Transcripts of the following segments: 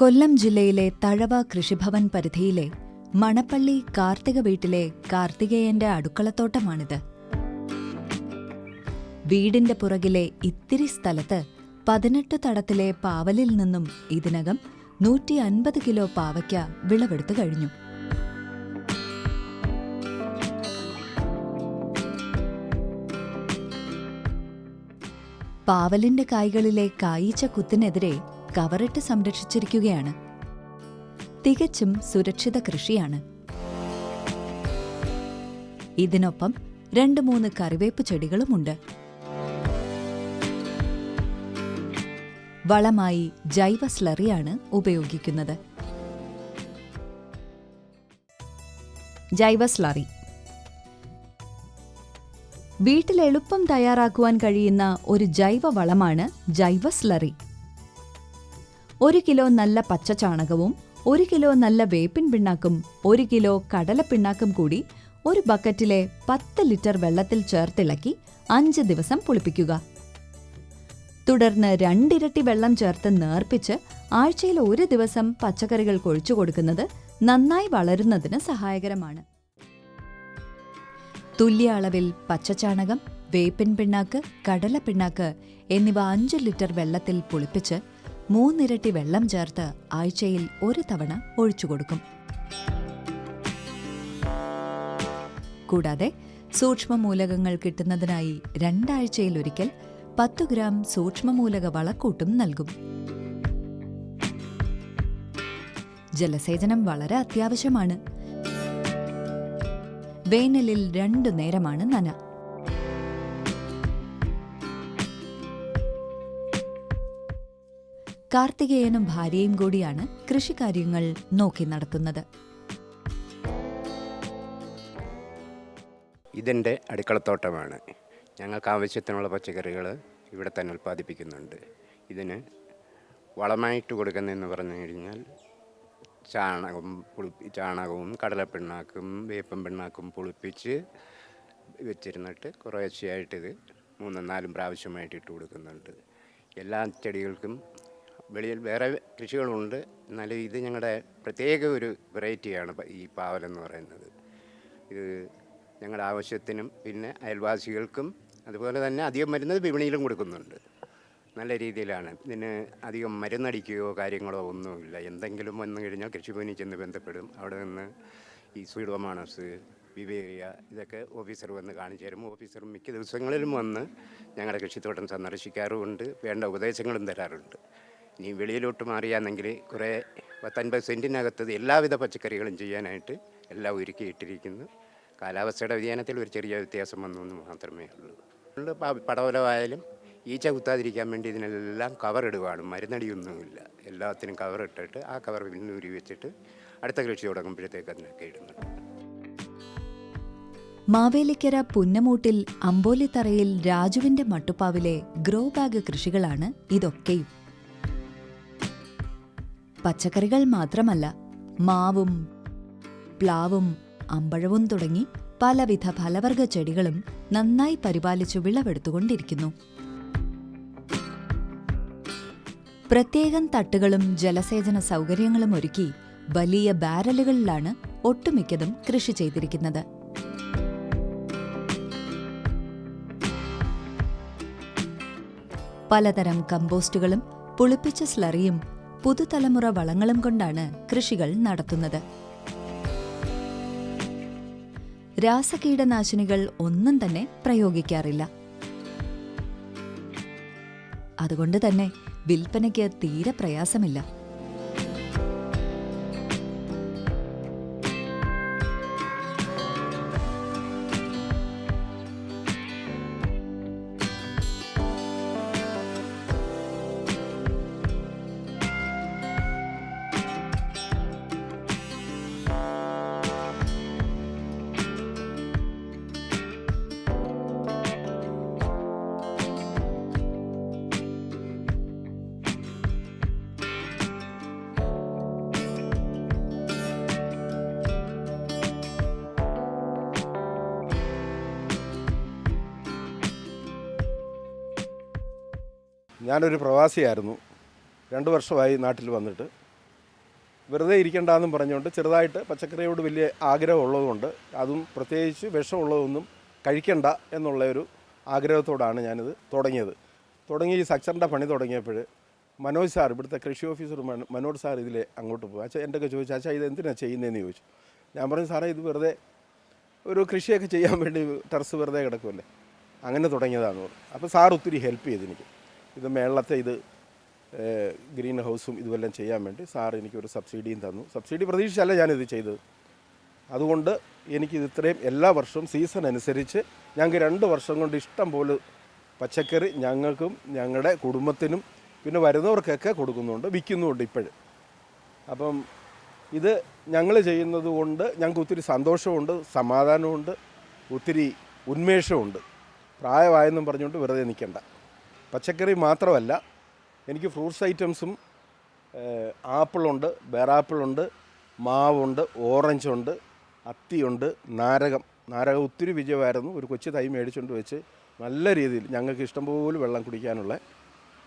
കൊല്ലം ജില്ലയിലെ തഴവ കൃഷിഭവൻ പരിധിയിലെ മണപ്പള്ളി കാർത്തിക വീട്ടിലെ കാർത്തികേയന്റെ അടുക്കളത്തോട്ടമാണിത്. വീടിന്റെ പുറകിലെ ഇത്തിരി സ്ഥലത്ത് പതിനെട്ട് തടത്തിലെ പാവലിൽ നിന്നും ഇതിനകം നൂറ്റി അൻപത് കിലോ പാവയ്ക്ക വിളവെടുത്തു കഴിഞ്ഞു. പാവലിന്റെ കായ്കളിലെ കായീച്ച കുത്തിനെതിരെ കവറിട്ട് സംരക്ഷിച്ചിരിക്കുകയാണ്. തികച്ചും സുരക്ഷിത കൃഷിയാണ്. ഇതിനൊപ്പം രണ്ട് മൂന്ന് കറിവേപ്പ് ചെടികളുമുണ്ട്. വളമായി ജൈവ സ്ലറിയാണ് ഉപയോഗിക്കുന്നത്. ജൈവ സ്ലറി. വീട്ടിൽ എളുപ്പം തയ്യാറാക്കുവാൻ കഴിയുന്ന ഒരു ജൈവ വളമാണ് ജൈവ സ്ലറി. ഒരു കിലോ നല്ല പച്ച ചാണകവും ഒരു കിലോ നല്ല വേപ്പിൻ പിണ്ണാക്കും ഒരു കിലോ കടല പിണ്ണാക്കും കൂടി ഒരു ബക്കറ്റിലെ പത്ത് ലിറ്റർ വെള്ളത്തിൽ ചേർത്തിളക്കി അഞ്ച് ദിവസം പുളിപ്പിക്കുക. തുടർന്ന് രണ്ടിരട്ടി വെള്ളം ചേർത്ത് നേർപ്പിച്ച് ആഴ്ചയിൽ ഒരു ദിവസം പച്ചക്കറികൾ കൊഴിച്ചു കൊടുക്കുന്നത് നന്നായി വളരുന്നതിന് സഹായകരമാണ്. തുല്യ അളവിൽ പച്ചച്ചാണകം വേപ്പിൻ പിണ്ണാക്ക് കടല പിണ്ണാക്ക് എന്നിവ അഞ്ച് ലിറ്റർ വെള്ളത്തിൽ പുളിപ്പിച്ച് മൂന്നിരട്ടി വെള്ളം ചേർത്ത് ആഴ്ചയിൽ ഒരു തവണ ഒഴിച്ചു കൊടുക്കും. കൂടാതെ സൂക്ഷ്മമൂലകങ്ങൾ കിട്ടുന്നതിനായി രണ്ടാഴ്ചയിലൊരിക്കൽ പത്തു ഗ്രാം സൂക്ഷ്മമൂലക വളക്കൂട്ടും നൽകും. ജലസേചനം വളരെ അത്യാവശ്യമാണ്. വേനലിൽ രണ്ടു നേരമാണ് നന. കാർത്തികേയനും ഭാര്യയും കൂടിയാണ് കൃഷിക്കാര്യങ്ങൾ നോക്കി നടത്തുന്നത്. ഇതെന്റെ അടുക്കളത്തോട്ടമാണ്. ഞങ്ങൾക്ക് ആവശ്യത്തിനുള്ള പച്ചക്കറികൾ ഇവിടെ തന്നെ ഉൽപ്പാദിപ്പിക്കുന്നുണ്ട്. ഇതിന് വളമായിട്ട് കൊടുക്കുന്നതെന്ന് പറഞ്ഞു കഴിഞ്ഞാൽ ചാണകം പുളിപ്പി ചാണകവും കടലപ്പിണ്ണാക്കും വേപ്പൻ പിണ്ണാക്കും പുളിപ്പിച്ച് വെച്ചിരുന്നിട്ട് കുറേശ്ശെയായിട്ടിത് മൂന്നും നാലും പ്രാവശ്യമായിട്ട് ഇട്ട് കൊടുക്കുന്നുണ്ട്. എല്ലാ ചെടികൾക്കും വെളിയിൽ വേറെ കൃഷികളുണ്ട്. എന്നാലും ഇത് ഞങ്ങളുടെ പ്രത്യേക ഒരു വെറൈറ്റിയാണ് ഈ ഈ എന്ന് പറയുന്നത്. ഇത് ഞങ്ങളുടെ ആവശ്യത്തിനും പിന്നെ അയൽവാസികൾക്കും അതുപോലെ തന്നെ അധികം മരുന്നത് വിപണിയിലും കൊടുക്കുന്നുണ്ട്. നല്ല രീതിയിലാണ്. ഇതിന് അധികം മരുന്നടിക്കുകയോ കാര്യങ്ങളോ ഒന്നുമില്ല. എന്തെങ്കിലും വന്നു കഴിഞ്ഞാൽ കൃഷിഭവനിൽ ചെന്ന് ബന്ധപ്പെടും. അവിടെ നിന്ന് ഈ സുഡോമാണസ് വിവേറിയ ഇതൊക്കെ ഓഫീസർ വന്ന് കാണിച്ചു തരും. ഓഫീസർ മിക്ക ദിവസങ്ങളിലും വന്ന് ഞങ്ങളുടെ കൃഷിത്തോട്ടം സന്ദർശിക്കാറുമുണ്ട്. വേണ്ട ഉപദേശങ്ങളും തരാറുണ്ട്. ഇനി വെളിയിലോട്ട് മാറിയാണെങ്കിൽ കുറേ പത്തൻപത് സെന്റിനകത്ത് എല്ലാവിധ പച്ചക്കറികളും ചെയ്യാനായിട്ട് എല്ലാം ഒരുക്കിയിട്ടിരിക്കുന്നു കാലാവസ്ഥയുടെ വ്യതിയാനത്തിൽ ഒരു ചെറിയ വ്യത്യാസം വന്നു എന്ന് മാത്രമേ ഉള്ളൂ. പടവലമായാലും ഈച്ച കുത്താതിരിക്കാൻ വേണ്ടി ഇതിനെല്ലാം കവർ ഇടുകയാണ് മരുന്നടിയൊന്നുമില്ല. എല്ലാത്തിനും കവർ ഇട്ടിട്ട് ആ കവർ പിന്നൂരി വെച്ചിട്ട് അടുത്ത കൃഷി തുടങ്ങുമ്പോഴത്തേക്ക് അതിനൊക്കെ ഇടുന്നുണ്ട് മാവേലിക്കര പുന്നമൂട്ടിൽ അമ്പോലിത്തറയിൽ രാജുവിന്റെ മട്ടുപ്പാവിലെ ഗ്രോ ബാഗ് കൃഷികളാണ് ഇതൊക്കെയും. പച്ചക്കറികൾ മാത്രമല്ല മാവും പ്ലാവും അമ്പഴവും തുടങ്ങി പലവിധ ഫലവർഗ ചെടികളും നന്നായി പരിപാലിച്ചു വിളവെടുത്തുകൊണ്ടിരിക്കുന്നു. പ്രത്യേകം തട്ടുകളും ജലസേചന സൗകര്യങ്ങളും ഒരുക്കി വലിയ ബാരലുകളിലാണ് ഒട്ടുമിക്കതും കൃഷി ചെയ്തിരിക്കുന്നത്. പലതരം കമ്പോസ്റ്റുകളും പുളിപ്പിച്ച സ്ലറിയും പുതുതലമുറ വളങ്ങളും കൊണ്ടാണ് കൃഷികൾ നടത്തുന്നത്. രാസകീടനാശിനികൾ ഒന്നും തന്നെ പ്രയോഗിക്കാറില്ല. അതുകൊണ്ട് തന്നെ വിൽപ്പനയ്ക്ക് തീരെ പ്രയാസമില്ല. ഞാനൊരു പ്രവാസിയായിരുന്നു. രണ്ട് വർഷമായി നാട്ടിൽ വന്നിട്ട്. വെറുതെ ഇരിക്കണ്ടെന്നും പറഞ്ഞുകൊണ്ട് ചെറുതായിട്ട് പച്ചക്കറിയോട് വലിയ ആഗ്രഹമുള്ളതുകൊണ്ട് അതും പ്രത്യേകിച്ച് വിഷമുള്ളതൊന്നും കഴിക്കണ്ട എന്നുള്ള ഒരു ആഗ്രഹത്തോടാണ് ഞാനിത് തുടങ്ങിയത്. തുടങ്ങി ഈ സച്ചറിന്റെ പണി തുടങ്ങിയപ്പോൾ മനോജ് സാർ ഇവിടുത്തെ കൃഷി ഓഫീസർ മനോ- മനോജ് സാർ ഇതിലെ അങ്ങോട്ട് പോകും അച്ഛാ എന്റെയൊക്കെ ചോദിച്ചു? അച്ഛാ ഇത് എന്തിനാണ് ചെയ്യുന്നതെന്ന് ചോദിച്ചു. ഞാൻ പറഞ്ഞു സാറേ ഇത് വെറുതെ ഒരു കൃഷിയൊക്കെ ചെയ്യാൻ വേണ്ടി ടെറസ് വെറുതെ കിടക്കുമല്ലേ അങ്ങനെ തുടങ്ങിയതാണ് അപ്പോൾ സാർ ഒത്തിരി ഹെൽപ്പ് ചെയ്ത് എനിക്ക്. ഇത് മേളത്തെ ഇത് ഗ്രീൻ ഹൗസും ഇതുമെല്ലാം ചെയ്യാൻ വേണ്ടി സാർ എനിക്കൊരു സബ്സിഡിയും തന്നു. സബ്സിഡി പ്രതീക്ഷിച്ചല്ല ഞാനിത് ചെയ്തത്. അതുകൊണ്ട് എനിക്കിത് ഇത്രയും എല്ലാ വർഷവും സീസൺ അനുസരിച്ച് ഞങ്ങൾക്ക് രണ്ട് വർഷം കൊണ്ട് ഇഷ്ടം പോലെ പച്ചക്കറി ഞങ്ങൾക്കും ഞങ്ങളുടെ കുടുംബത്തിനും പിന്നെ വരുന്നവർക്കൊക്കെ കൊടുക്കുന്നുണ്ട് വിൽക്കുന്നുമുണ്ട് ഇപ്പോഴും. അപ്പം ഇത് ഞങ്ങൾ ചെയ്യുന്നത് കൊണ്ട് ഞങ്ങൾക്ക് ഒത്തിരി സന്തോഷമുണ്ട് സമാധാനമുണ്ട് ഒത്തിരി ഉന്മേഷമുണ്ട്. പ്രായമായെന്നും പറഞ്ഞുകൊണ്ട് വെറുതെ നിൽക്കണ്ട. പച്ചക്കറി മാത്രമല്ല എനിക്ക് ഫ്രൂട്ട്സ് ഐറ്റംസും ആപ്പിളുണ്ട് ബേറാപ്പിളുണ്ട് മാവുണ്ട് ഓറഞ്ചുണ്ട് അത്തിയുണ്ട് നാരകം. നാരകം ഒത്തിരി വിജയമായിരുന്നു. ഒരു കൊച്ചു തൈ മേടിച്ചുകൊണ്ട് വെച്ച് നല്ല രീതിയിൽ ഞങ്ങൾക്ക് ഇഷ്ടംപോലെ വെള്ളം കുടിക്കാനുള്ള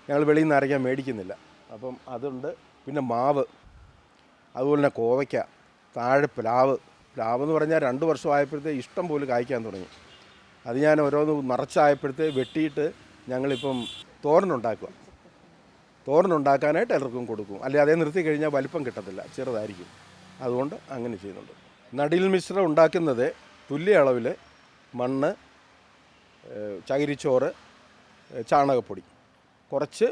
ഞങ്ങൾ വെളിയിൽ നിന്ന് നാരകം മേടിക്കുന്നില്ല. അപ്പം അതുണ്ട്. പിന്നെ മാവ് അതുപോലെ തന്നെ കോവയ്ക്ക താഴെ പ്ലാവ്. പ്ലാവ് എന്ന് പറഞ്ഞാൽ രണ്ട് വർഷമായപ്പോഴത്തേ ഇഷ്ടം പോലെ കായ്ക്കാൻ തുടങ്ങി. അത് ഞാൻ ഓരോന്ന് നിറച്ചായപ്പോഴത്തേ വെട്ടിയിട്ട് ഞങ്ങളിപ്പം തോരനുണ്ടാക്കുക. തോരനുണ്ടാക്കാനായിട്ട് എല്ലാവർക്കും കൊടുക്കും. അല്ലെങ്കിൽ അതേ നിർത്തി കഴിഞ്ഞാൽ വലിപ്പം കിട്ടത്തില്ല. ചെറുതായിരിക്കും. അതുകൊണ്ട് അങ്ങനെ ചെയ്യുന്നുണ്ട്. നടിയിൽ മിശ്രം ഉണ്ടാക്കുന്നത് തുല്യ അളവിൽ മണ്ണ് ചകിരിച്ചോറ് ചാണകപ്പൊടി. കുറച്ച്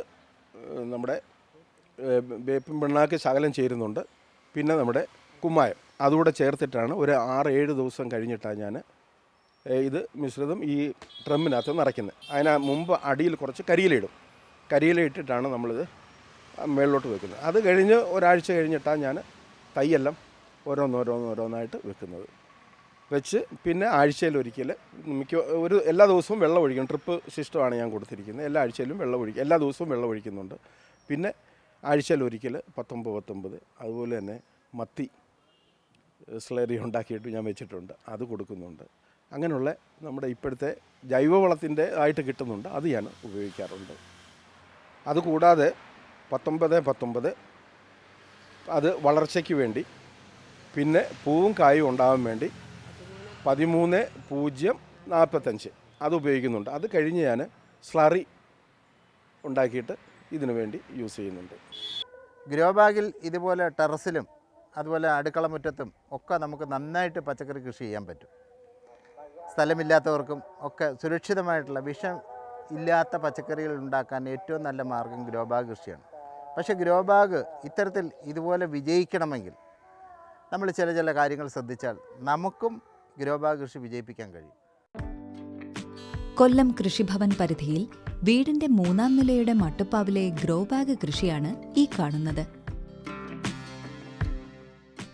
നമ്മുടെ വേപ്പിൻ പിണ്ണാക്ക് ശകലം ചേരുന്നുണ്ട്. പിന്നെ നമ്മുടെ കുമ്മായം. അതുകൂടെ ചേർത്തിട്ടാണ് ഒരു ആറ് ഏഴ് ദിവസം കഴിഞ്ഞിട്ടാണ് ഞാൻ ഇത് മിശ്രിതം ഈ ഡ്രമ്മിനകത്ത് നിറയ്ക്കുന്നത് അതിന് മുമ്പ് അടിയിൽ കുറച്ച് കരിയിലിടും കരിയിലിട്ടിട്ടാണ് നമ്മളിത് മേളിലോട്ട് വെക്കുന്നത്. അത് കഴിഞ്ഞ് ഒരാഴ്ച കഴിഞ്ഞിട്ടാണ് ഞാൻ തൈയെല്ലാം ഓരോന്നോരോന്നോരോന്നായിട്ട് വെക്കുന്നത്. വെച്ച് പിന്നെ ആഴ്ചയിൽ ഒരിക്കൽ മിക്ക ഒരു എല്ലാ ദിവസവും വെള്ളം ഒഴിക്കും. ട്രിപ്പ് സിസ്റ്റമാണ് ഞാൻ കൊടുത്തിരിക്കുന്നത്. എല്ലാ ആഴ്ചയിലും വെള്ളം ഒഴിക്കും. എല്ലാ ദിവസവും വെള്ളം ഒഴിക്കുന്നുണ്ട്. പിന്നെ ആഴ്ചയിൽ ഒരിക്കൽ പത്തൊമ്പത് പത്തൊമ്പത് അതുപോലെ തന്നെ മത്തി സ്ലറി ഉണ്ടാക്കിയിട്ട് ഞാൻ വെച്ചിട്ടുണ്ട്. അത് കൊടുക്കുന്നുണ്ട്. അങ്ങനെയുള്ള നമ്മുടെ ഇപ്പോഴത്തെ ജൈവവളത്തിന്റെ ആയിട്ട് കിട്ടുന്നുണ്ട്. അത് ഞാൻ ഉപയോഗിക്കാറുണ്ട്. അതുകൂടാതെ പത്തൊമ്പത് പത്തൊമ്പത് അത് വളർച്ചയ്ക്ക് വേണ്ടി പിന്നെ പൂവും കായും ഉണ്ടാകാൻ വേണ്ടി പതിമൂന്ന് പൂജ്യം നാൽപ്പത്തഞ്ച് അത് ഉപയോഗിക്കുന്നുണ്ട്. അത് കഴിഞ്ഞ് ഞാൻ സ്ലറി ഉണ്ടാക്കിയിട്ട് ഇതിനു വേണ്ടി യൂസ് ചെയ്യുന്നുണ്ട്. ഗ്രോ ബാഗിൽ ഇതുപോലെ ടെറസിലും അതുപോലെ അടുക്കള മുറ്റത്തും ഒക്കെ നമുക്ക് നന്നായിട്ട് പച്ചക്കറി കൃഷി ചെയ്യാൻ പറ്റും. സ്ഥലമില്ലാത്തവർക്കും ഒക്കെ സുരക്ഷിതമായിട്ടുള്ള വിഷം ഇല്ലാത്ത പച്ചക്കറികൾ ഉണ്ടാക്കാൻ ഏറ്റവും നല്ല മാർഗം ഗ്രോ ബാഗ് കൃഷിയാണ്. പക്ഷേ ഗ്രോബാഗ് ഇത്തരത്തിൽ ഇതുപോലെ വിജയിക്കണമെങ്കിൽ നമ്മൾ ചില ചില കാര്യങ്ങൾ ശ്രദ്ധിച്ചാൽ നമുക്കും ഗ്രോബാഗ് കൃഷി വിജയിപ്പിക്കാൻ കഴിയും. കൊല്ലം കൃഷിഭവൻ പരിധിയിൽ വീടിന്റെ മൂന്നാം നിലയുടെ മട്ടുപ്പാവിലെ ഗ്രോബാഗ് കൃഷിയാണ് ഈ കാണുന്നത്.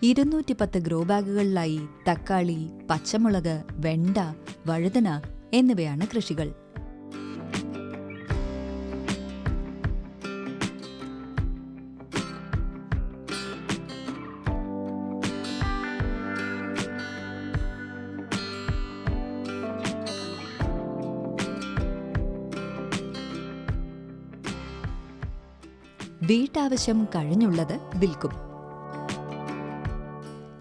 ഇരുന്നൂറ്റി പത്ത് ഗ്രോ ബാഗുകളിലായി തക്കാളി പച്ചമുളക് വെണ്ട വഴുതന എന്നിവയാണ് കൃഷികൾ. വീട്ടാവശ്യം കഴിഞ്ഞുള്ളത് വിൽക്കും.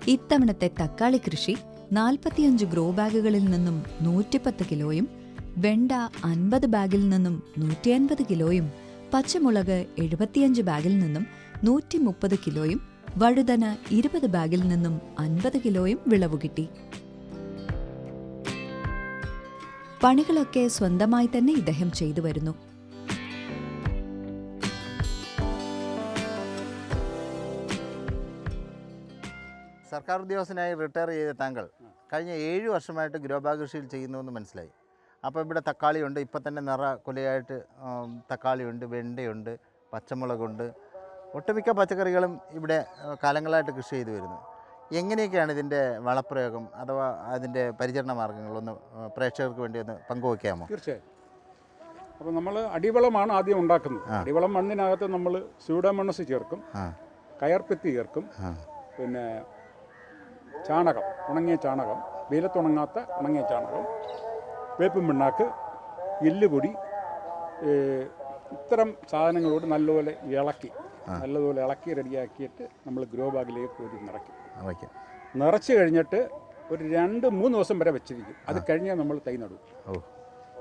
ഇത്തവണത്തെ തക്കാളി കൃഷി നാൽപ്പത്തിയഞ്ച് ഗ്രോ ബാഗുകളിൽ നിന്നും നൂറ്റിപ്പത്ത് കിലോയും വെണ്ട അൻപത് ബാഗിൽ നിന്നും നൂറ്റി അൻപത് കിലോയും പച്ചമുളക് എഴുപത്തിയഞ്ച് ബാഗിൽ നിന്നും നൂറ്റി മുപ്പത് കിലോയും വഴുതന ഇരുപത് ബാഗിൽ നിന്നും അൻപത് കിലോയും വിളവ് കിട്ടി. പണികളൊക്കെ സ്വന്തമായി തന്നെ ഇദ്ദേഹം ചെയ്തു വരുന്നു. സർക്കാർ ഉദ്യോഗസ്ഥനായി റിട്ടയർ ചെയ്ത താങ്കൾ കഴിഞ്ഞ ഏഴ് വർഷമായിട്ട് ഗ്രോബാഗ് കൃഷിയിൽ ചെയ്യുന്നുവെന്ന് മനസ്സിലായി. അപ്പോൾ ഇവിടെ തക്കാളിയുണ്ട് ഇപ്പം തന്നെ നിറ കൊലയായിട്ട് തക്കാളിയുണ്ട് വെണ്ടയുണ്ട് പച്ചമുളകുണ്ട്. ഒട്ടുമിക്ക പച്ചക്കറികളും ഇവിടെ കാലങ്ങളായിട്ട് കൃഷി ചെയ്തു വരുന്നു. എങ്ങനെയൊക്കെയാണ് ഇതിന്റെ വളപ്രയോഗം അഥവാ അതിന്റെ പരിചരണ മാർഗങ്ങളൊന്ന് ആ, പ്രേക്ഷകർക്ക് വേണ്ടി ഒന്ന് പങ്കുവയ്ക്കാമോ തീർച്ചയായും. അപ്പോൾ നമ്മൾ അടിവളമാണ് ആദ്യം ഉണ്ടാക്കുന്നത്. അടിവളം മണ്ണിനകത്ത് നമ്മൾ സ്യൂഡോമണസ് ചേർക്കും കയർപ്പിത്തി ചേർക്കും പിന്നെ ചാണകം ഉണങ്ങിയ ചാണകം വെയിലത്തുണങ്ങാത്ത ഉണങ്ങിയ ചാണകം വേപ്പും പിണ്ണാക്ക് എല്ലുപൊടി ഇത്തരം സാധനങ്ങളോട് നല്ലപോലെ ഇളക്കി നല്ലതുപോലെ ഇളക്കി റെഡിയാക്കിയിട്ട് നമ്മൾ ഗ്രോ ബാഗിലേക്ക് ഒരു നിറയ്ക്കും. നിറച്ച് കഴിഞ്ഞിട്ട് ഒരു രണ്ട് മൂന്ന് ദിവസം വരെ വെച്ചിരിക്കും. അത് കഴിഞ്ഞാൽ നമ്മൾ തൈ നടും.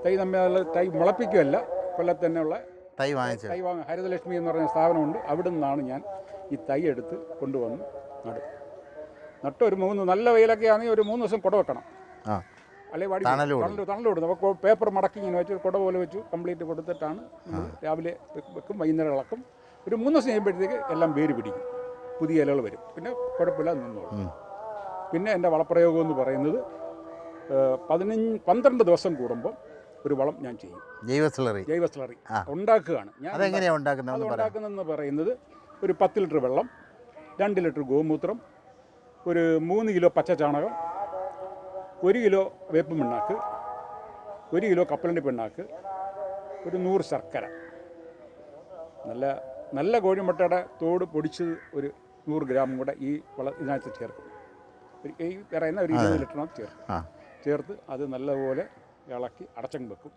തൈ നമ്മൾ തൈ മുളപ്പിക്കുകയല്ല കൊല്ലത്ത് തന്നെയുള്ള തൈ വാങ്ങിച്ചു തൈ വാങ്ങ ഹരിതലക്ഷ്മി എന്ന് പറഞ്ഞ സ്ഥാപനമുണ്ട്. അവിടെ നിന്നാണ് ഞാൻ ഈ തൈ എടുത്ത് കൊണ്ടുവന്ന് നടും. നട്ട് ഒരു മൂന്ന് നല്ല വെയിലൊക്കെ ആണെങ്കിൽ ഒരു മൂന്ന് ദിവസം കുട വെക്കണം. ആ. അല്ലെങ്കിൽ വടി തണൽ. തണൽ കൊടുക്കും. അപ്പോൾ പേപ്പർ മടക്കി ഇങ്ങനെ വെച്ച് കുട പോലെ വെച്ചു കംപ്ലീറ്റ് കൊടുത്തിട്ടാണ് രാവിലെ വെക്കും- വൈകുന്നേരം ഇളക്കും. ഒരു മൂന്ന് ദിവസം കഴിയുമ്പോഴത്തേക്ക് എല്ലാം വേര് പിടിക്കും. പുതിയ ഇലകൾ വരും. പിന്നെ കുഴപ്പമില്ല നിന്നോളും. പിന്നെ എന്റെ വളപ്രയോഗം എന്ന് പറയുന്നത് പതിനഞ്ച് പന്ത്രണ്ട് ദിവസം കൂടുമ്പോൾ ഒരു വളം ഞാൻ ചെയ്യും. ജൈവ സ്ലറി ജൈവ സ്ലറി ഉണ്ടാക്കുകയാണ്. ഞാൻ അതെങ്ങനെയാണ് ഉണ്ടാക്കുന്നത് ഉണ്ടാക്കുന്നതെന്ന് പറയുന്നത് ഒരു പത്ത് ലിറ്റർ വെള്ളം രണ്ട് ലിറ്റർ ഗോമൂത്രം ഒരു മൂന്ന് കിലോ പച്ച ചാണകം ഒരു കിലോ വേപ്പ് പിണ്ണാക്ക് ഒരു കിലോ കപ്പലണ്ടി പിണ്ണാക്ക് ഒരു നൂറ് ശർക്കര. നല്ല നല്ല കോഴിമുട്ടയുടെ തോട് പൊടിച്ചത് ഒരു നൂറ് ഗ്രാം കൂടെ ഈ വള ഇതിനകത്ത് ചേർക്കും. ഒരു- ഈ പറയുന്ന ഒരു ഇരുപത് ലിറ്ററോ ചേർക്കും. ചേർത്ത് അത് നല്ലപോലെ ഇളക്കി അടച്ചങ്ങ് വെക്കും.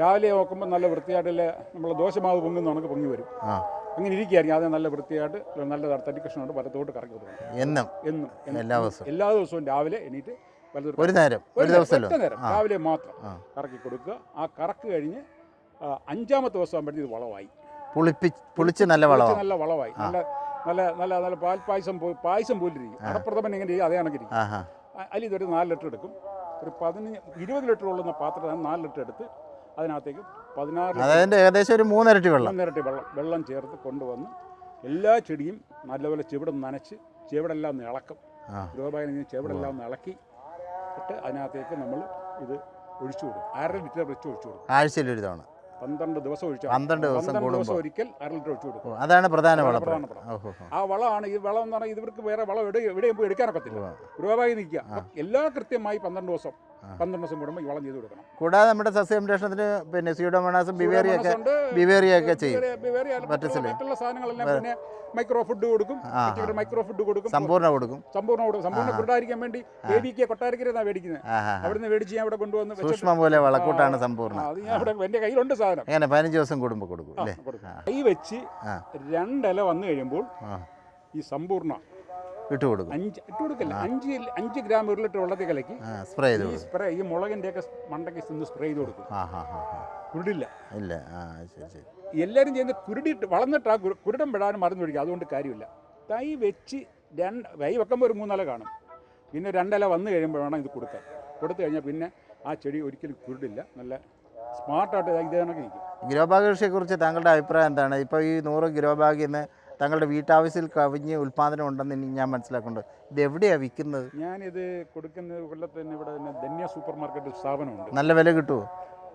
രാവിലെ നോക്കുമ്പോൾ നല്ല വൃത്തിയായിട്ടുള്ള നമ്മൾ ദോശമാവ് പൊങ്ങുന്ന കണക്ക് പൊങ്ങി വരും. അങ്ങനെ ഇരിക്കുകയായിരിക്കും അത് നല്ല വൃത്തിയായിട്ട് നല്ല തടി കൃഷ്ണനോട് വലത്തോട്ട് കറക്കി കൊടുക്കണം. എന്നും എന്നും. എല്ലാ ദിവസവും. എല്ലാ ദിവസവും രാവിലെ എണീറ്റ് വലത്തോട്ട് ഒരു നേരം ഒരു ദിവസം നേരം, രാവിലെ മാത്രം കറക്കി കൊടുക്കുക. ആ കറക്ക് കഴിഞ്ഞ് അഞ്ചാമത്തെ ദിവസം ആകുമ്പോഴത്തേക്ക് ഇത് വളമായി പുളിപ്പി പുളിച്ച് നല്ല വളം നല്ല വളമായി നല്ല നല്ല നല്ല നല്ല പാൽ പായസം പോയി പായസം പോലിരിക്കും അടപ്രഥമൻ എങ്ങനെ അതേ കണക്കിരിക്കും. അതിൽ ഇതൊരു നാല് ലിറ്റർ എടുക്കും. ഒരു പതിനഞ്ച് ഇരുപത് ലിറ്റർ ഉള്ളുന്ന പാത്രത്തിൽ നാല് ലിറ്റർ എടുത്ത് അതിനകത്തേക്ക് പതിനാറ് അതായത് ഏകദേശം ഒരു മൂന്നിരട്ടി വെള്ളം. മൂന്നിരട്ടി വെള്ളം വെള്ളം ചേർത്ത് കൊണ്ടുവന്ന് എല്ലാ ചെടിയും നല്ലപോലെ ചെവിടം നനച്ച് ചെവിടെല്ലാം ഇളക്കും ആ. രോഗായന ചെവിടെല്ലാം ഇളക്കി ഇട്ട് അതിനകത്തേക്ക് നമ്മൾ ഇത് ഒഴിച്ചു കൊടുക്കും. അര ലിറ്റർ വെച്ച് ഒഴിച്ചു കൊടുക്കും. ആഴ്ചയിൽ ഒരു തവണ. പന്ത്രണ്ട് ദിവസം ഒഴിച്ചു പന്ത്രണ്ട് ദിവസം ദിവസം കൂടുമ്പോൾ. ഒരിക്കൽ അര ലിറ്റർ ഒഴിച്ചു കൊടുക്കും. അതാണ് പ്രധാന വളം പ്രധാനപ്പെട്ട ആ വളമാണ് ഈ വളം എന്ന് പറഞ്ഞാൽ ഇവർക്ക് വേറെ വളം എവിടെ എവിടെയും പോയി എടുക്കാനൊക്കത്തില്ല. രോഗമായി നിൽക്കുക. എല്ലാം കൃത്യമായി പന്ത്രണ്ട് ദിവസം. പന്ത്രണ്ട് ദിവസം കൂടുമ്പോൾ വളം ചെയ്ത് കൊടുക്കണം. കൂടാതെ നമ്മുടെ സസ്യ സംരക്ഷണത്തിന് പിന്നെ സ്യൂഡോമോണാസും ബിവേറിയൊക്കെ ബിവേറിയൊക്കെ ചെയ്യും. മറ്റുള്ള സാധനങ്ങളെല്ലാം പിന്നെ മൈക്രോ ഫുഡ് കൊടുക്കും. മൈക്രോ ഫുഡ് കൊടുക്കും. സമ്പൂർണ കൊടുക്കും. സമ്പൂർണ കൊടുക്കും. സമ്പൂർണ കുരുടായിരിക്കാൻ വേണ്ടി എ ബി കെ കൊട്ടാരക്കരന്നാണ് മേടിക്കുന്നത് അവിടുന്ന് മേടിച്ച് ഞാൻ ഇവിടെ കൊണ്ടുവന്ന് സൂക്ഷ്മം പോലെ വളക്കൂട്ടാണ് സമ്പൂർണ. അത് ഞാൻ ഇവിടെ എന്റെ കയ്യിലുണ്ട് സാധനം. അങ്ങനെ പതിനഞ്ച് ദിവസം കൂടുമ്പോൾ കൊടുക്കും അല്ലേ? കൈ വെച്ച് രണ്ടില വന്നു കഴിയുമ്പോൾ ഈ സമ്പൂർണ ഇട്ട് കൊടുക്കും. അഞ്ച് ഇട്ട് കൊടുക്കില്ല അഞ്ച് അഞ്ച് ഗ്രാം ഒരു ലിറ്റർ വെള്ളത്തിൽ കലക്കി സ്പ്രേ ചെയ്ത് ഈ സ്പ്രേ ഈ മുളകിന്റെയൊക്കെ മണ്ടയ്ക്ക് നിന്ന് സ്പ്രേ ചെയ്ത് കൊടുക്കും. ആ ഹാ ഹാ ഹാ. കുരുടില്ല. ഇല്ല. ആ ശരി ശരി. എല്ലാവരും ചെയ്യുന്ന കുരുടിയിട്ട് വളർന്നിട്ട് ആ കുരു- കുരുടം പെടാനും മറന്നു പിടിക്കുക അതുകൊണ്ട് കാര്യമില്ല. തൈ വെച്ച് രണ്ട് തൈ വെക്കുമ്പോൾ ഒരു മൂന്നില കാണും. പിന്നെ രണ്ടില വന്നു കഴിയുമ്പോൾ വേണം ഇത് കൊടുക്കാൻ. കൊടുത്തു കഴിഞ്ഞാൽ പിന്നെ ആ ചെടി ഒരിക്കലും കുരുടില്ല. നല്ല സ്മാർട്ടായിട്ട് ഇത് കണക്ക് നിൽക്കും ഗ്രോ കൃഷിയെക്കുറിച്ച് താങ്കളുടെ അഭിപ്രായം എന്താണ്? ഇപ്പോൾ ഈ നൂറ് ഗ്രോബാഗിന്ന് നിന്ന് താങ്കളുടെ വീട്ടാവശ്യത്തിൽ കവിഞ്ഞ് ഉൽപ്പാദനം ഉണ്ടെന്ന് ഞാൻ മനസ്സിലാക്കുന്നുണ്ട്. ഇത് എവിടെയാണ് വിൽക്കുന്നത്? ഞാനിത് കൊടുക്കുന്നത് കൊല്ലത്ത് തന്നെ ഇവിടെ ധന്യ സൂപ്പർ മാർക്കറ്റ് സ്ഥാപനമുണ്ട്. നല്ല വില കിട്ടുമോ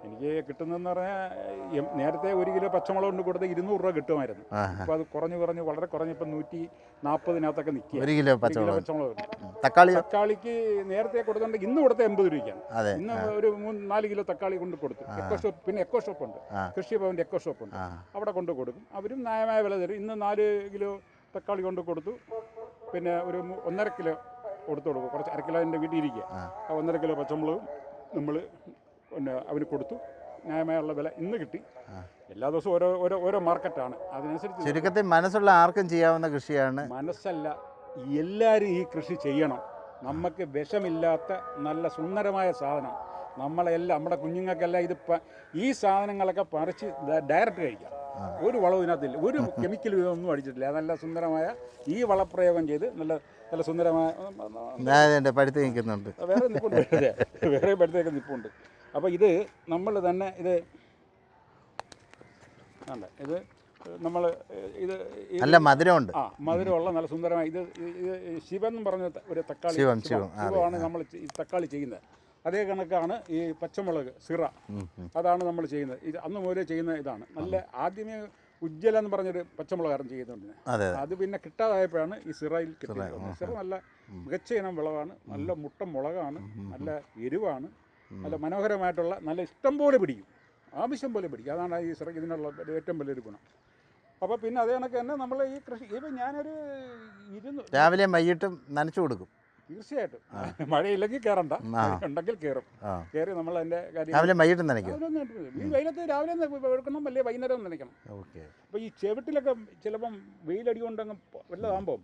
എനിക്ക് കിട്ടുന്നതെന്ന് പറഞ്ഞാൽ നേരത്തെ ഒരു കിലോ പച്ചമുളക് കൊണ്ട് കൊടുത്ത് ഇരുന്നൂറ് രൂപ കിട്ടുമായിരുന്നു. അപ്പോൾ അത് കുറഞ്ഞു കുറഞ്ഞ് വളരെ കുറഞ്ഞപ്പോൾ നൂറ്റി നാൽപ്പതിനകത്തൊക്കെ നിൽക്കുക ഒരു കിലോ കിലോ പച്ചമുളക് തക്കാളി തക്കാളിക്ക് നേരത്തെ കൊടുത്തോണ്ട് ഇന്ന് കൊടുത്ത എൺപത് രൂപയ്ക്കാണ്. ഇന്ന് ഒരു മൂന്ന് നാല് കിലോ തക്കാളി കൊണ്ട് കൊടുത്തു. എക്കോ ഷോപ്പ് പിന്നെ എക്കോ ഷോപ്പ് ഉണ്ട്. കൃഷി ഭവന്റെ എക്കോ ഷോപ്പ് ഉണ്ട്. അവിടെ കൊണ്ട് കൊടുക്കും. അവരും ന്യായമായ വില തരും. ഇന്ന് നാല് കിലോ തക്കാളി കൊണ്ട് കൊടുത്തു. പിന്നെ ഒരു ഒന്നര കിലോ കൊടുത്തു കൊടുക്കും. കുറച്ച് അര കിലോ എന്റെ വീട്ടിൽ ഇരിക്കുക ഒന്നര കിലോ പച്ചമുളകും നമ്മൾ പിന്നെ അവന് കൊടുത്തു. ന്യായമായുള്ള വില ഇന്ന് കിട്ടി. എല്ലാ ദിവസവും ഓരോ ഓരോ ഓരോ മാർക്കറ്റാണ്. അതിനനുസരിച്ച് ചുരുക്കത്തിൽ മനസ്സുള്ള ആർക്കും ചെയ്യാവുന്ന കൃഷിയാണ്. മനസ്സല്ല എല്ലാവരും ഈ കൃഷി ചെയ്യണം. നമുക്ക് വിഷമില്ലാത്ത നല്ല സുന്ദരമായ സാധനം. നമ്മളെല്ലാം നമ്മുടെ കുഞ്ഞുങ്ങൾക്കെല്ലാം ഇത് ഈ സാധനങ്ങളൊക്കെ പറിച്ച് ഡയറക്റ്റ് കഴിക്കാം. ഒരു വളവും ഇതിനകത്തില്ല. ഒരു കെമിക്കൽ ഇതൊന്നും അടിച്ചിട്ടില്ല. നല്ല സുന്ദരമായ ഈ വളപ്രയോഗം ചെയ്ത് നല്ല നല്ല സുന്ദരമായ എന്റെ പഴുത്ത് നിൽക്കുന്നുണ്ട്. വേറെ നിൽപ്പുണ്ട് വേറെ വേറെ ഇപ്പോഴത്തേക്ക് നിൽപ്പുണ്ട് അപ്പോൾ ഇത് നമ്മൾ തന്നെ ഇത് അല്ല ഇത് നമ്മൾ ഇത് നല്ല മധുരമുണ്ട്. ആ മധുരമുള്ള നല്ല സുന്ദരമായി ഇത് ഇത് ശിവൻ എന്ന് പറഞ്ഞ ഒരു തക്കാളി ശിവം, ശിവം, ശിവമാണ് നമ്മൾ ഈ തക്കാളി ചെയ്യുന്നത്. അതേ കണക്കാണ് ഈ പച്ചമുളക് സിറ. അതാണ് നമ്മൾ ചെയ്യുന്നത്. ഇത് അന്ന് മുതലേ ചെയ്യുന്ന ഇതാണ്. നല്ല ആദ്യമേ ഉജ്ജ്വല എന്ന് പറഞ്ഞൊരു പച്ചമുളകാരൻ ചെയ്യുന്നുണ്ട് അതെ അത്. പിന്നെ കിട്ടാതായപ്പോഴാണ് ഈ സിറയിൽ കിട്ടുന്നത് സിറ നല്ല മികച്ച ഇനം വിളവാണ്. നല്ല മുട്ട മുളകാണ്. നല്ല എരിവാണ്. നല്ല മനോഹരമായിട്ടുള്ള നല്ല ഇഷ്ടം പോലെ പിടിക്കും. ആവശ്യം പോലെ പിടിക്കും. അതാണ് ഈ സിറ ഇതിനുള്ള ഏറ്റവും വലിയൊരു ഗുണം. അപ്പോൾ പിന്നെ അതേ കണക്ക് തന്നെ നമ്മൾ ഈ കൃഷി ഇപ്പം ഞാനൊരു ഇരുന്ന് രാവിലെയും വൈകിട്ടും നനച്ചു കൊടുക്കും. തീർച്ചയായിട്ടും. മഴയില്ലെങ്കിൽ കയറണ്ട. ഉണ്ടെങ്കിൽ കയറും കേറി കയറി നമ്മൾ അതിന്റെ കാര്യം വൈകിട്ട് നനയ്ക്കും. ഈ വെയിലത്ത് രാവിലെ എടുക്കണം അല്ലെ? വൈകുന്നേരം നനയ്ക്കണം. അപ്പൊ അപ്പോൾ ഈ ചെവിട്ടിലൊക്കെ ചിലപ്പം വെയിലടി കൊണ്ടങ്ങ് വല്ലതാകുമ്പോൾ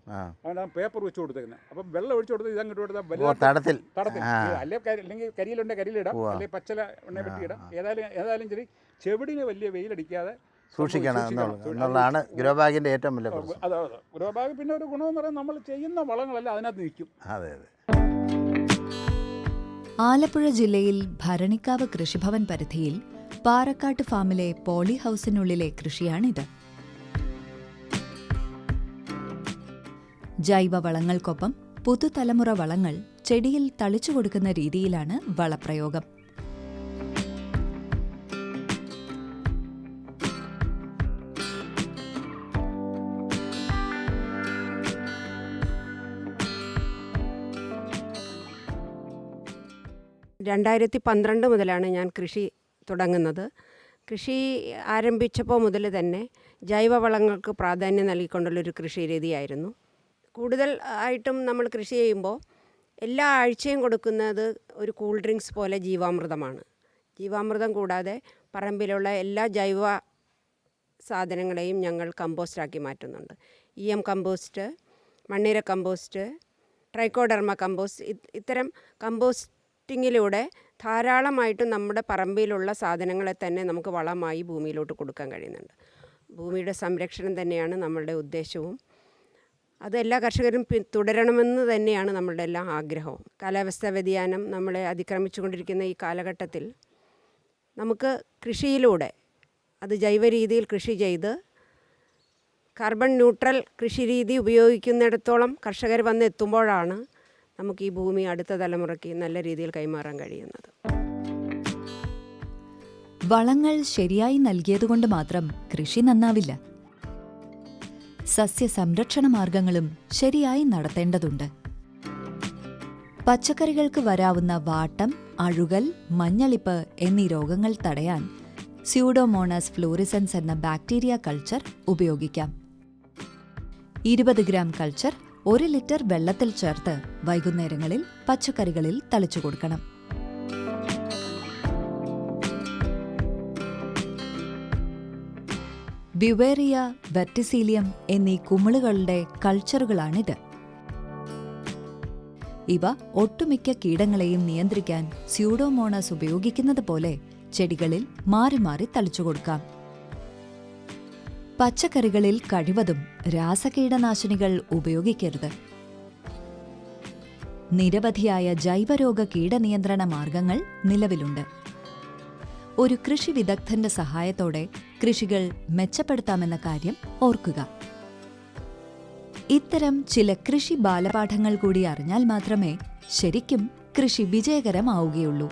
അവൻ പേപ്പർ വെച്ച് കൊടുത്തേക്കുന്നത് അപ്പം വെള്ളം ഒഴിച്ചു കൊടുത്ത് ഇതങ്ങോട്ട് കൊടുത്താൽ തടത്തിൽ. തടത്തിൽ. അല്ലെ അല്ലെങ്കിൽ കരിയിലുണ്ടെ കരിയിലിടാം. അല്ലെങ്കിൽ പച്ചല ഉണ്ടെ വെട്ടിയിടാം. ഏതായാലും ഏതായാലും ശരി ചെവിടിന് വലിയ വെയിലടിക്കാതെ സൂക്ഷിക്കണം. എന്നുള്ളത്. എന്നുള്ളതാണ് ഗ്രോ ബാഗിന്റെ ഏറ്റവും വലിയ പ്രശ്നം. അതെ അതെ ഗ്രോ ബാഗ് പിന്നെ ഒരു ഗുണമെന്ന് പറയുന്നത് നമ്മൾ ചെയ്യുന്ന വളങ്ങളെല്ലാം അതിനകത്ത് നിൽക്കും. അതെ അതെ. ആലപ്പുഴ ജില്ലയിൽ ഭരണിക്കാവ് കൃഷിഭവൻ പരിധിയിൽ പാറക്കാട്ട് ഫാമിലെ പോളി ഹൗസിനുള്ളിലെ കൃഷിയാണിത്. ജൈവവളങ്ങൾക്കൊപ്പം പുതുതലമുറ വളങ്ങൾ ചെടിയിൽ തളിച്ചു കൊടുക്കുന്ന രീതിയിലാണ് വളപ്രയോഗം. രണ്ടായിരത്തി പന്ത്രണ്ട് മുതലാണ് ഞാൻ കൃഷി തുടങ്ങുന്നത്. കൃഷി ആരംഭിച്ചപ്പോൾ മുതൽ തന്നെ ജൈവവളങ്ങൾക്ക് പ്രാധാന്യം നൽകിക്കൊണ്ടുള്ളൊരു കൃഷി രീതിയായിരുന്നു. കൂടുതൽ ആയിട്ടും നമ്മൾ കൃഷി ചെയ്യുമ്പോൾ എല്ലാ ആഴ്ചയും കൊടുക്കുന്നത് ഒരു കൂൾ ഡ്രിങ്ക്സ് പോലെ ജീവാമൃതമാണ്. ജീവാമൃതം കൂടാതെ പറമ്പിലുള്ള എല്ലാ ജൈവ സാധനങ്ങളെയും ഞങ്ങൾ കമ്പോസ്റ്റാക്കി മാറ്റുന്നുണ്ട്. ഇ എം കമ്പോസ്റ്റ് മണ്ണിര കമ്പോസ്റ്റ് ട്രൈക്കോഡർമ കമ്പോസ്റ്റ് ഇത്തരം ഇത്തരം കമ്പോസ്റ്റിങ്ങിലൂടെ ധാരാളമായിട്ട് നമ്മുടെ പറമ്പിലുള്ള സാധനങ്ങളെ തന്നെ നമുക്ക് വളമായി ഭൂമിയിലോട്ട് കൊടുക്കാൻ കഴിയുന്നുണ്ട്. ഭൂമിയുടെ സംരക്ഷണം തന്നെയാണ് നമ്മളുടെ ഉദ്ദേശവും. അത് എല്ലാ കർഷകരും തുടരണമെന്ന് തന്നെയാണ് നമ്മളുടെ എല്ലാ ആഗ്രഹവും. കാലാവസ്ഥാ വ്യതിയാനം നമ്മളെ അതിക്രമിച്ചുകൊണ്ടിരിക്കുന്ന ഈ കാലഘട്ടത്തിൽ നമുക്ക് കൃഷിയിലൂടെ അത് ജൈവ രീതിയിൽ കൃഷി ചെയ്ത് കാർബൺ ന്യൂട്രൽ കൃഷി രീതി ഉപയോഗിക്കുന്നിടത്തോളം കർഷകർ വന്ന് എത്തുമ്പോഴാണ് നമുക്ക് ഈ ഭൂമി അടുത്ത തലമുറയ്ക്ക് നല്ല രീതിയിൽ കൈമാറാൻ കഴിയുന്നത്. വളങ്ങൾ ശരിയായി നൽകിയതുകൊണ്ട് മാത്രം കൃഷി നന്നാവില്ല. സസ്യ സംരക്ഷണ മാർഗങ്ങളും ശരിയായി നടത്തേണ്ടതുണ്ട്. പച്ചക്കറികൾക്ക് വരാവുന്ന വാട്ടം അഴുകൽ മഞ്ഞളിപ്പ് എന്നീ രോഗങ്ങൾ തടയാൻ സ്യൂഡോമോണസ് ഫ്ലോറിസൻസ് എന്ന ബാക്ടീരിയ കൾച്ചർ ഉപയോഗിക്കാം. ഇരുപത് ഗ്രാം കൾച്ചർ ഒരു ലിറ്റർ വെള്ളത്തിൽ ചേർത്ത് വൈകുന്നേരങ്ങളിൽ പച്ചക്കറികളിൽ തളിച്ചു കൊടുക്കണം. ബ്യുവേറിയ വെറ്റിസീലിയം എന്നീ കുമിളുകളുടെ കൾച്ചറുകളാണിത് ഇവ ഒട്ടുമിക്ക കീടങ്ങളെയും നിയന്ത്രിക്കാൻ സ്യൂഡോമോണസ് ഉപയോഗിക്കുന്നത് പോലെ ചെടികളിൽ മാറി മാറി തളിച്ചു കൊടുക്കാം. പച്ചക്കറികളിൽ കഴിവതും രാസകീടനാശിനികൾ ഉപയോഗിക്കരുത്. നിരവധിയായ ജൈവരോഗ കീടനിയന്ത്രണ മാർഗങ്ങൾ നിലവിലുണ്ട്. ഒരു കൃഷി വിദഗ്ധന്റെ സഹായത്തോടെ കൃഷികൾ മെച്ചപ്പെടുത്താമെന്ന കാര്യം ഓർക്കുക. ഇത്തരം ചില കൃഷി ബാലപാഠങ്ങൾ കൂടി അറിഞ്ഞാൽ മാത്രമേ ശരിക്കും കൃഷി വിജയകരമാവുകയുള്ളൂ.